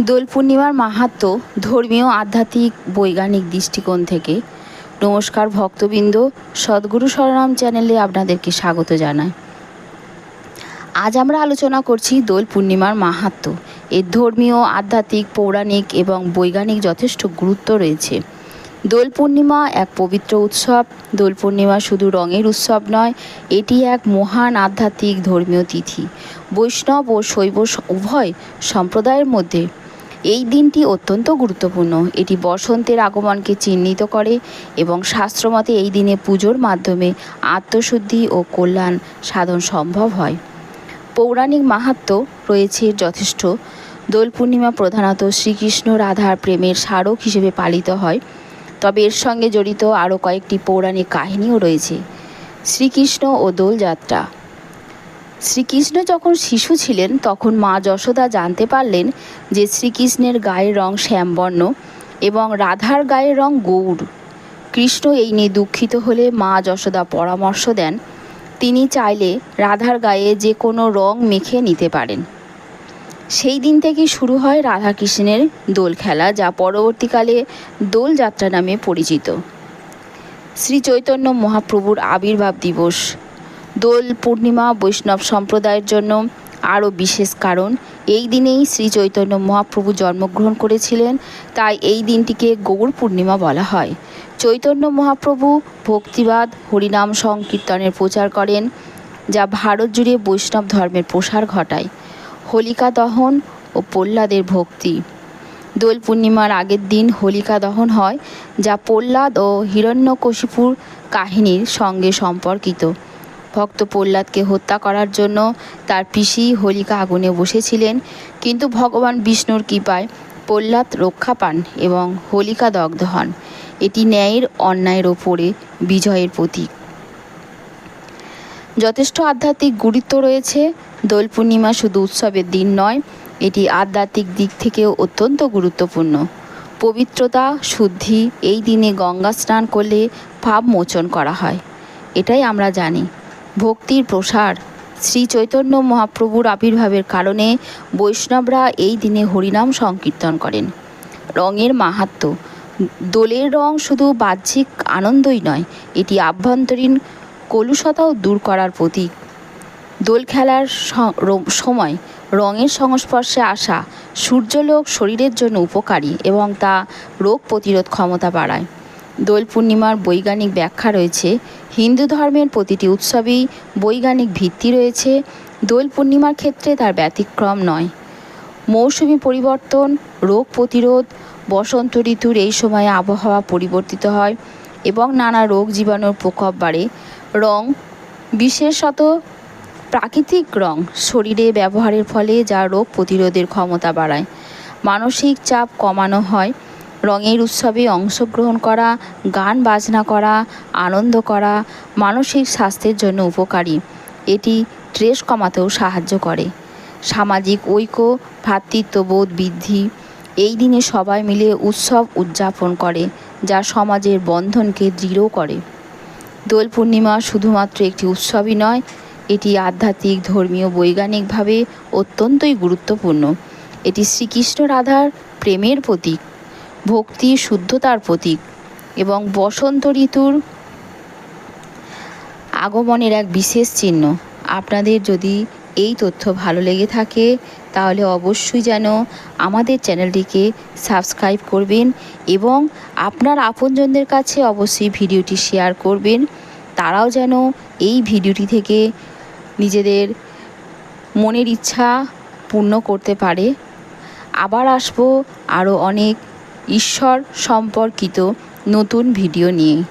দোল পূর্ণিমার মাহাত্ম্য ধর্মীয়, আধ্যাত্মিক, বৈজ্ঞানিক দৃষ্টিকোণ থেকে। নমস্কার ভক্তবৃন্দ, সদ্গুরু শরণাম চ্যানেলে আপনাদেরকে স্বাগত জানাই। আজ আমরা আলোচনা করছি দোল পূর্ণিমার মাহাত্ম্য এর ধর্মীয়, আধ্যাত্মিক, পৌরাণিক এবং বৈজ্ঞানিক যথেষ্ট গুরুত্ব রয়েছে। দোল পূর্ণিমা এক পবিত্র উৎসব। দোল পূর্ণিমা শুধু রঙের উৎসব নয়, এটি এক মহান আধ্যাত্মিক ধর্মীয় তিথি। বৈষ্ণব ও শৈব উভয় সম্প্রদায়ের মধ্যে এই দিনটি অত্যন্ত গুরুত্বপূর্ণ। এটি বসন্তের আগমনকে চিহ্নিত করে এবং শাস্ত্রমতে এই দিনে পুজোর মাধ্যমে আত্মশুদ্ধি ও কল্যাণ সাধন সম্ভব হয়। পৌরাণিক মাহাত্ম্য রয়েছে যথেষ্ট। দোল পূর্ণিমা প্রধানত শ্রীকৃষ্ণ রাধার প্রেমের স্মারক হিসেবে পালিত হয়। তবে এর সঙ্গে জড়িত আরও কয়েকটি পৌরাণিক কাহিনীও রয়েছে। শ্রীকৃষ্ণ ও দোলযাত্রা শ্রীকৃষ্ণ যখন শিশু ছিলেন, তখন মা যশোদা জানতে পারলেন যে শ্রীকৃষ্ণের গায়ের রং শ্যামবর্ণ এবং রাধার গায়ের রং গৌর কৃষ্ণ এই নিয়ে দুঃখিত হলে মা যশোদা পরামর্শ দেন, তিনি চাইলে রাধার গায়ে যে কোনো রং মেখে নিতে পারেন। সেই দিন থেকেই শুরু হয় রাধাকৃষ্ণের দোল খেলা, যা পরবর্তীকালে দোলযাত্রা নামে পরিচিত। শ্রী চৈতন্য মহাপ্রভুর আবির্ভাব দিবস। দোল পূর্ণিমা, বৈষ্ণব সম্প্রদায়ের জন্য আরও বিশেষ কারণ। এই দিনেই শ্রী চৈতন্য মহাপ্রভু জন্মগ্রহণ করেছিলেন, তাই এই দিনটিকে গৌর পূর্ণিমা বলা হয়। চৈতন্য মহাপ্রভু ভক্তিবাদ, হরিনাম সংকীর্তনের প্রচার করেন, যা ভারত জুড়ে বৈষ্ণব ধর্মের প্রসার ঘটায়। হোলিকা দহন ও প্রহ্লাদের ভক্তি। দোল পূর্ণিমার আগের দিন হোলিকা দহন হয়, যা প্রহ্লাদ ও হিরণ্যকশিপুর কাহিনীর সঙ্গে সম্পর্কিত। ভক্ত প্রহ্লাদকে হত্যা করার জন্য তার পিসি হোলিকা আগুনে বসেছিলেন, কিন্তু ভগবান বিষ্ণুর কৃপায় প্রহ্লাদ রক্ষা পান এবং হোলিকা দগ্ধ হন। এটি ন্যায়ের অন্যায়ের ওপরে বিজয়ের প্রতীক। যথেষ্ট আধ্যাত্মিক গুরুত্ব রয়েছে। দোল পূর্ণিমা শুধু উৎসবের দিন নয়, এটি আধ্যাত্মিক দিক থেকেও অত্যন্ত গুরুত্বপূর্ণ। পবিত্রতা, শুদ্ধি, এই দিনে গঙ্গা স্নান করলে পাপ মোচন করা হয়। এটাই আমরা জানি। ভক্তির প্রসার। শ্রী চৈতন্য মহাপ্রভুর আবির্ভাবের কারণে বৈষ্ণবরা এই দিনে হরিনাম সংকীর্তন করেন। রঙের মাহাত্ম্য দোলের রং শুধু বাহ্যিক আনন্দই নয়, এটি আভ্যন্তরীণ কলুষতাও দূর করার প্রতীক। দোল খেলার সময় রঙের সংস্পর্শে আসা সূর্যলোক শরীরের জন্য উপকারী এবং তা রোগ প্রতিরোধ ক্ষমতা বাড়ায়। দোল পূর্ণিমার বৈজ্ঞানিক ব্যাখ্যা রয়েছে, হিন্দু ধর্মের প্রতিটি উৎসবেই বৈজ্ঞানিক ভিত্তি রয়েছে দোল পূর্ণিমার ক্ষেত্রে তার ব্যতিক্রম নয়। মৌসুমি পরিবর্তন, রোগ প্রতিরোধ, বসন্ত ঋতুর এই সময়ে আবহাওয়া পরিবর্তিত হয় এবং নানা রোগ জীবাণুর প্রকোপ বাড়ে। রং, বিশেষত প্রাকৃতিক রং শরীরে ব্যবহারের ফলে যা রোগ প্রতিরোধের ক্ষমতা বাড়ায়। মানসিক চাপ কমানো হয় রঙের উৎসবে অংশগ্রহণ করা, গান বাজনা করা, আনন্দ করা, মানসিক স্বাস্থ্যের জন্য উপকারী। এটি স্ট্রেস কমাতেও সাহায্য করে। সামাজিক ঐক্য, ভ্রাতৃত্ববোধ বৃদ্ধি, এই দিনে সবাই মিলে উৎসব উদযাপন করে, যা সমাজের বন্ধনকে দৃঢ় করে। দোল পূর্ণিমা শুধুমাত্র একটি উৎসবই নয়, এটি আধ্যাত্মিক, ধর্মীয়, বৈজ্ঞানিকভাবে অত্যন্তই গুরুত্বপূর্ণ। এটি শ্রীকৃষ্ণ রাধার প্রেমের প্রতীক। ভক্তি শুদ্ধতার প্রতীক এবং বসন্ত ঋতুর আগমনের এক বিশেষ চিহ্ন। আপনাদের যদি এই তথ্য ভালো লেগে থাকে, তাহলে অবশ্যই যেন আমাদের চ্যানেলটিকে সাবস্ক্রাইব করবেন এবং আপনার আপনজনদের কাছে অবশ্যই ভিডিওটি শেয়ার করবেন। তারাও যেন এই ভিডিওটি থেকে নিজেদের মনের ইচ্ছা পূর্ণ করতে পারে। আবার আসব আরও অনেক ঈশ্বর সম্পর্কিত নতুন ভিডিও নিয়ে।